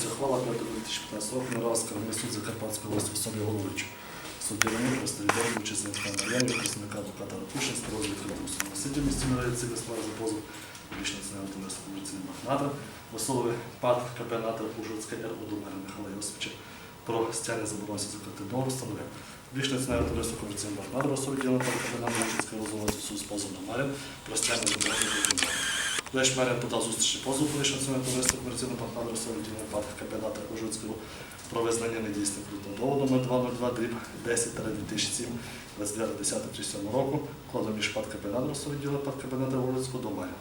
Оголошується хвала 5 2015 року на раз Карний суд Закарпатської області особі головуючи. Судді Романюк, Старідор, учасника Мар'янів, представника адвоката Ракушинська, розвідка Русу. Судді місті Мирається висловили за позов Вічна Національного товариства комерційного Махнатра, особи ПАД КП «Натра» Ужгородська Р. Удомера Михайла Йосифовича про стягнення заборонці закрити договору встановив. Вічне Національне товариство комерційного Махнатра, в особі ділянка КП «Натра» Ужгородська розголосить суд з позовом до Мар'ян про стягнення заборонці закрити договору. Леш Мар'ян подав зустрічний позов Національне товариство комерційного особі ділянка ПАД КП «Натра» Ужгородського про визнання недійсним кредитного договору номер 202 дріб 10 2007 29.10.37 року, вкладом між ПАД КП «Натра» відділу ПАД КП «Натра» Ужгородського до Мар'ян.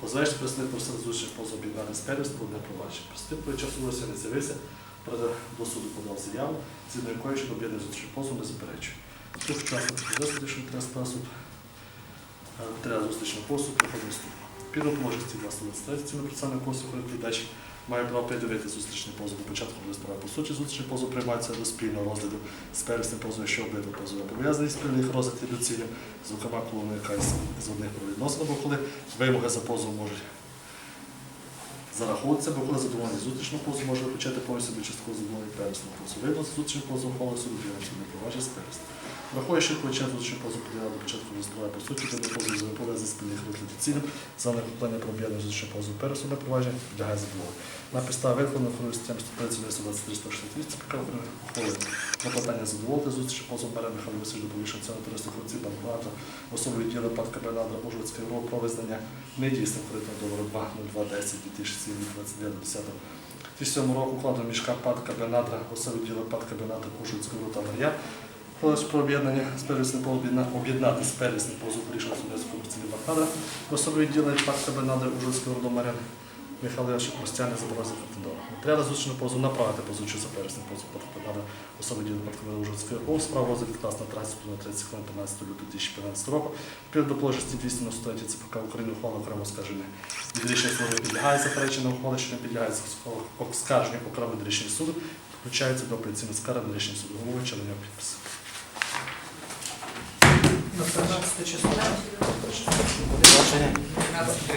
Позивач представник просив зустріч позов об'єднання з первістю одне провадження. Представник часовося не з'явився, проте до суду подав заяву, згідно якої щодо об'єднання зустрічний позов не заперечує. Тут учасник висвітлив, що треба спасу, матеріал зустрічного посуду проходить наступно. Підо положить ці 223 ціни процесуального кодексу має право придивити зустрічний позов початку справи. По суті, зустрічний позов приймається до спільного розгляду з первісним позовом, що обидва позови пов'язані з спільних розглядів доцільним, зокрема, коли виникає з- одних правовідносин, або коли вимоги за позовом можуть зараховуватися, бо коли задоволення зустрічного позову може виключати повністю до частково задоволення первісного позову. Видно, зустрічний позов ухвалив суду не провадження з первісним. Враховуючи, що початку зустрічний позов поділяв до початку по суті, до позову за пов'язаних спільних цілям, за накоплення про об'єднання зустрічного позову первісного провадження підлягає задоволенню. На підставі виконаних формує статтям 123 163 ЦПК України ухвалити на питання задоволити зустріч позов бере Михайло Василь до повішення цього туристу хлопців Банкомата, особи відділу ПАД КБ «Надра» Ужгородський РО про визнання недійсним кредитного договору 2.02.10 2007 29 10 2007 року укладу між ПАД КБ «Надра», особи відділу ПАД КБ «Надра» Ужгородського РО та Мар'я, Прошу про об'єднання з первісним об'єднати з первісним позов рішення судецького цілі Бахара, особливі діли факт Бернади Ужгородського родомаря Михайловича Костяни Заборозі Патидора. Матеріали зручно позову направити позовчу за первісним позов Бахара, особи діли Бахара Ужгородської ОВ, справу за відкласна транспорту на 30 секунд 15 лютого 2015 року, період до площості 293 ЦПК України ухвала окремо скарження. Від рішення суду підлягає заперечення ухвали, що не підлягає скарженню окремо від рішення суду, включається до апеляційної скарги на рішення суду голови, підписів. 15 число. 13.30.